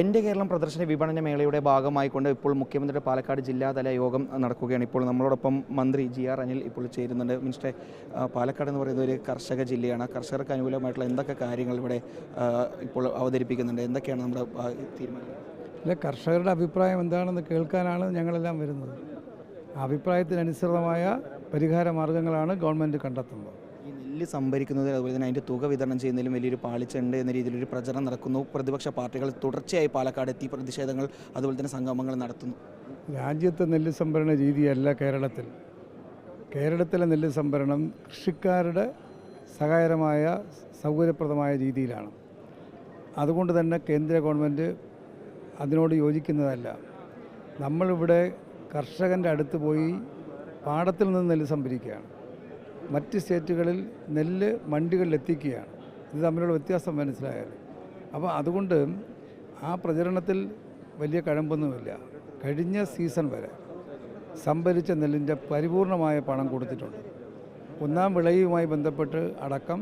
എന്റെ കേരളം പ്രദർശന വിപണന മേളയുടെ ഭാഗമായിക്കൊണ്ട് ഇപ്പോൾ മുഖ്യമന്ത്രിയുടെ പാലക്കാട് ജില്ലാതല യോഗം നടക്കുകയാണ്. ഇപ്പോൾ നമ്മളോടൊപ്പം മന്ത്രി ജി ആർ അനിൽ ഇപ്പോൾ ചേരുന്നുണ്ട്. മിനിസ്റ്ററെ പാലക്കാട് എന്ന് പറയുന്ന ഒരു കർഷക ജില്ലയാണ്. കർഷകർക്ക് അനുകൂലമായിട്ടുള്ള എന്തൊക്കെ കാര്യങ്ങൾ ഇവിടെ ഇപ്പോൾ അവതരിപ്പിക്കുന്നുണ്ട്? എന്തൊക്കെയാണ് നമ്മുടെ തീരുമാനം? അല്ല കർഷകരുടെ അഭിപ്രായം എന്താണെന്ന് കേൾക്കാനാണ് ഞങ്ങളെല്ലാം വരുന്നത്. അഭിപ്രായത്തിനനുസൃതമായ പരിഹാര മാർഗങ്ങളാണ് ഗവൺമെന്റ് കണ്ടെത്തുന്നത്. നെല്ല് സംഭരിക്കുന്നതിൽ അതുപോലെ തന്നെ അതിന്റെ തുക വിതരണം ചെയ്യുന്നതിലും വലിയൊരു പാളിച്ചുണ്ട് എന്ന രീതിയിലൊരു പ്രചരണം നടക്കുന്നു. പ്രതിപക്ഷ പാർട്ടികൾ തുടർച്ചയായി പാലക്കാട് എത്തി പ്രതിഷേധങ്ങൾ അതുപോലെ തന്നെ സംഗമങ്ങൾ നടത്തുന്നു. രാജ്യത്തെ നെല്ല് സംഭരണ രീതിയല്ല കേരളത്തിൽ. കേരളത്തിലെ നെല്ല് സംഭരണം കൃഷിക്കാരുടെ സഹായകരമായ സൗകര്യപ്രദമായ രീതിയിലാണ്. അതുകൊണ്ട് തന്നെ കേന്ദ്ര ഗവൺമെന്റ് അതിനോട് യോജിക്കുന്നതല്ല. നമ്മളിവിടെ കർഷകന്റെ അടുത്ത് പോയി പാടത്തിൽ നിന്ന് നെല്ല് സംഭരിക്കുകയാണ്. മറ്റ് സ്റ്റേറ്റുകളിൽ നെല്ല് മണ്ടികളിൽ എത്തിക്കുകയാണ് ഇത് തമ്മിലുള്ള വ്യത്യാസം മനസ്സിലായാൽ. അപ്പോൾ അതുകൊണ്ട് ആ പ്രചരണത്തിൽ വലിയ കഴമ്പൊന്നുമില്ല. കഴിഞ്ഞ സീസൺ വരെ സംഭരിച്ച നെല്ലിന്റെ പരിപൂർണമായ പണം കൊടുത്തിട്ടുണ്ട്. ഒന്നാം വിളയുമായി ബന്ധപ്പെട്ട് അടക്കം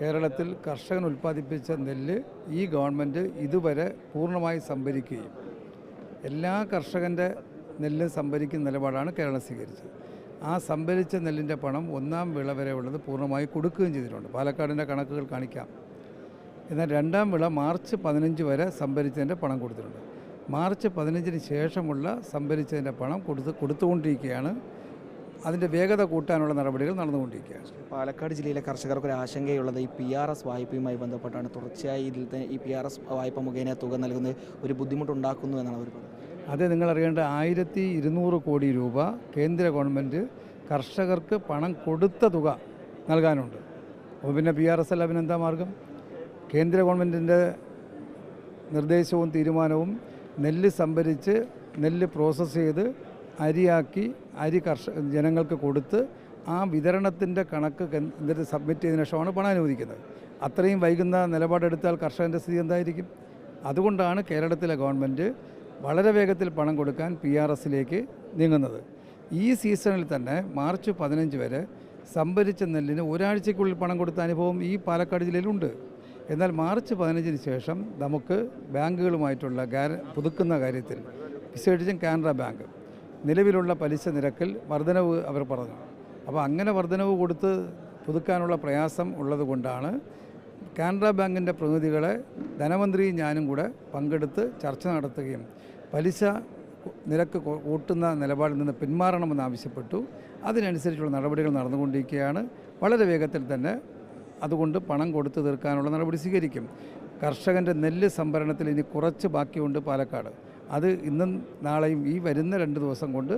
കേരളത്തിൽ കർഷകൻ ഉൽപ്പാദിപ്പിച്ച നെല്ല് ഈ ഗവൺമെന്റ് ഇതുവരെ പൂർണമായി സംഭരിക്കുകയും എല്ലാ കർഷകന്റെ നെല്ല് സംഭരിക്കുന്ന നിലപാടാണ് കേരളം സ്വീകരിച്ചത്. ആ സംഭരിച്ച നെല്ലിന്റെ പണം ഒന്നാം വിള വരെ ഉള്ളത് പൂർണമായി കൊടുക്കുകയും ചെയ്തിട്ടുണ്ട്. പാലക്കാടിന്റെ കണക്കുകൾ കാണിക്കാം. എന്നാൽ രണ്ടാം വിള മാർച്ച് പതിനഞ്ച് വരെ സംഭരിച്ചതിന്റെ പണം കൊടുത്തിട്ടുണ്ട്. മാർച്ച് പതിനഞ്ചിന് ശേഷമുള്ള സംഭരിച്ചതിന്റെ പണം കൊടുത്ത് കൊടുത്തുകൊണ്ടിരിക്കുകയാണ്. അതിന്റെ വേഗത കൂട്ടാനുള്ള നടപടികൾ നടന്നുകൊണ്ടിരിക്കുകയാണ്. പാലക്കാട് ജില്ലയിലെ കർഷകർക്ക് ഒരു ആശങ്കയുള്ളത് ഈ പി ആർ എസ് വായ്പയുമായി ബന്ധപ്പെട്ടാണ്. തുടർച്ചയായി ഇതിൽ ഈ പി ആർ എസ് വായ്പ മുഖേന തുക നൽകുന്നത് ഒരു ബുദ്ധിമുട്ടുണ്ടാക്കുന്നു എന്നാണ് അവർ പറയുന്നത്. അത് നിങ്ങൾ അറിയേണ്ട ആയിരത്തി ഇരുന്നൂറ് കോടി രൂപ കേന്ദ്ര ഗവൺമെന്റ് കർഷകർക്ക് പണം കൊടുത്ത തുക നൽകാനുണ്ട്. അപ്പോൾ പിന്നെ പി ആർ എസ് എൽ പിന്നെന്താ മാർഗം? കേന്ദ്ര ഗവൺമെന്റിന്റെ നിർദ്ദേശവും തീരുമാനവും നെല്ല് സംഭരിച്ച് നെല്ല് പ്രോസസ്സ് ചെയ്ത് അരിയാക്കി അരി കർഷ ജനങ്ങൾക്ക് കൊടുത്ത് ആ വിതരണത്തിന്റെ കണക്ക് എന്നിട്ട് സബ്മിറ്റ് ചെയ്തതിനു ശേഷമാണ് പണം അനുവദിക്കുന്നത്. അത്രയും വൈകുന്ന നിലപാടെടുത്താൽ കർഷകന്റെ സ്ഥിതി എന്തായിരിക്കും? അതുകൊണ്ടാണ് കേരളത്തിലെ ഗവൺമെന്റ് വളരെ വേഗത്തിൽ പണം കൊടുക്കാൻ പി ആർ എസിലേക്ക് നീങ്ങുന്നത്. ഈ സീസണിൽ തന്നെ മാർച്ച് പതിനഞ്ച് വരെ സംഭരിച്ച നെല്ലിന് ഒരാഴ്ചയ്ക്കുള്ളിൽ പണം കൊടുത്ത അനുഭവം ഈ പാലക്കാട് ജില്ലയിലുണ്ട്. എന്നാൽ മാർച്ച് പതിനഞ്ചിന് ശേഷം നമുക്ക് ബാങ്കുകളുമായിട്ടുള്ള ഗ്യാര പുതുക്കുന്ന കാര്യത്തിൽ വിശേഷിച്ചും കാനറ ബാങ്ക് നിലവിലുള്ള പലിശ നിരക്കിൽ വർധനവ് അവർ പറഞ്ഞു. അപ്പോൾ അങ്ങനെ വർധനവ് കൊടുത്ത് പുതുക്കാനുള്ള പ്രയാസം ഉള്ളതുകൊണ്ടാണ് കാനറ ബാങ്കിന്റെ പ്രതിനിധികളെ ധനമന്ത്രിയും ഞാനും കൂടെ പങ്കെടുത്ത് ചർച്ച നടത്തുകയും പലിശ നിരക്ക് കൂട്ടുന്ന നിലപാടിൽ നിന്ന് പിന്മാറണമെന്ന് ആവശ്യപ്പെട്ടു. അതിനനുസരിച്ചുള്ള നടപടികൾ നടന്നുകൊണ്ടിരിക്കുകയാണ്. വളരെ വേഗത്തിൽ തന്നെ അതുകൊണ്ട് പണം കൊടുത്തു തീർക്കാനുള്ള നടപടി സ്വീകരിക്കും. കർഷകന്റെ നെല്ല് സംഭരണത്തിൽ ഇനി കുറച്ച് ബാക്കിയുണ്ട് പാലക്കാട്. അത് ഇന്നും നാളെയും ഈ വരുന്ന രണ്ട് ദിവസം കൊണ്ട്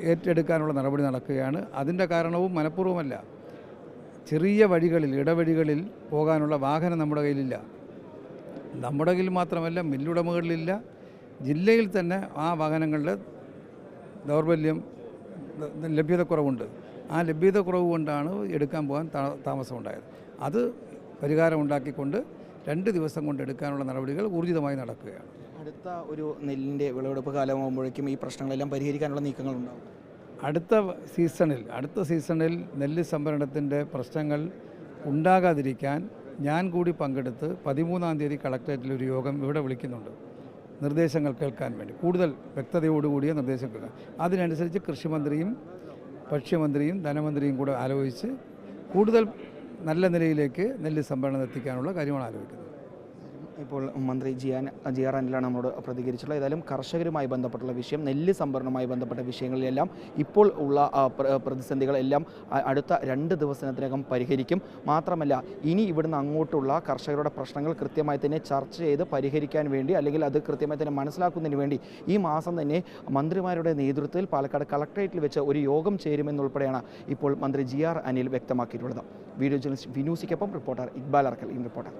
ഏറ്റെടുക്കാനുള്ള നടപടി നടക്കുകയാണ്. അതിന്റെ കാരണവും മനഃപൂർവമല്ല. ചെറിയ വഴികളിൽ ഇടവഴികളിൽ പോകാനുള്ള വാഹനം നമ്മുടെ കയ്യിലില്ല. നമ്മുടെ കയ്യിൽ മാത്രമല്ല മില്ലുടമകളിലില്ല. ജില്ലയിൽ തന്നെ ആ വാഹനങ്ങളുടെ ദൗർബല്യം ലഭ്യത ലഭ്യതക്കുറവുണ്ട്. ആ ലഭ്യതക്കുറവ് കൊണ്ടാണ് എടുക്കാൻ പോകാൻ താമസമുണ്ടായത്. അത് പരിഹാരം ഉണ്ടാക്കിക്കൊണ്ട് രണ്ട് ദിവസം കൊണ്ട് എടുക്കാനുള്ള നടപടികൾ ഊർജിതമായി നടക്കുകയാണ്. അടുത്ത ഒരു നെല്ലിന്റെ വിളവെടുപ്പ് കാലമാകുമ്പോഴേക്കും ഈ പ്രശ്നങ്ങളെല്ലാം പരിഹരിക്കാനുള്ള നീക്കങ്ങളുണ്ടാവും. അടുത്ത സീസണിൽ അടുത്ത സീസണിൽ നെല്ല് സംഭരണത്തിന്റെ പ്രശ്നങ്ങൾ ഉണ്ടാകാതിരിക്കാൻ ഞാൻ കൂടി പങ്കെടുത്ത് പതിമൂന്നാം തീയതി കളക്ടറേറ്റിൽ ഒരു യോഗം ഇവിടെ വിളിക്കുന്നുണ്ട്. നിർദ്ദേശങ്ങൾ കേൾക്കാൻ വേണ്ടി. കൂടുതൽ വ്യക്തതയോടുകൂടിയ നിർദ്ദേശം കേൾക്കാൻ അതിനനുസരിച്ച് കൃഷിമന്ത്രിയും ഭക്ഷ്യമന്ത്രിയും ധനമന്ത്രിയും കൂടെ ആലോചിച്ച് കൂടുതൽ നല്ല നിലയിലേക്ക് നെല്ല് സംഭരണം എത്തിക്കാനുള്ള കാര്യമാണ് ആലോചിക്കുന്നത്. ഇപ്പോൾ മന്ത്രി ജിയാൻ ജി ആർ അനിലാണ് നമ്മളോട് പ്രതികരിച്ചിട്ടുള്ളത്. ഏതായാലും കർഷകരുമായി ബന്ധപ്പെട്ടുള്ള വിഷയം നെല്ല് സംഭരണവുമായി ബന്ധപ്പെട്ട വിഷയങ്ങളിലെല്ലാം ഇപ്പോൾ ഉള്ള പ്രതിസന്ധികളെല്ലാം അടുത്ത രണ്ട് ദിവസത്തിനകം പരിഹരിക്കും. മാത്രമല്ല ഇനി ഇവിടുന്ന് അങ്ങോട്ടുള്ള കർഷകരുടെ പ്രശ്നങ്ങൾ കൃത്യമായി തന്നെ ചർച്ച ചെയ്ത് പരിഹരിക്കാൻ വേണ്ടി അല്ലെങ്കിൽ അത് കൃത്യമായി തന്നെ മനസ്സിലാക്കുന്നതിന് വേണ്ടി ഈ മാസം തന്നെ മന്ത്രിമാരുടെ നേതൃത്വത്തിൽ പാലക്കാട് കളക്ടറേറ്റിൽ വെച്ച് ഒരു യോഗം ചേരുമെന്നുൾപ്പെടെയാണ് ഇപ്പോൾ മന്ത്രി ജി ആർ അനിൽ വ്യക്തമാക്കിയിട്ടുള്ളത്. Video journalist വിനൂസിക്കൊപ്പം reporter Iqbal Arakkal in Reporter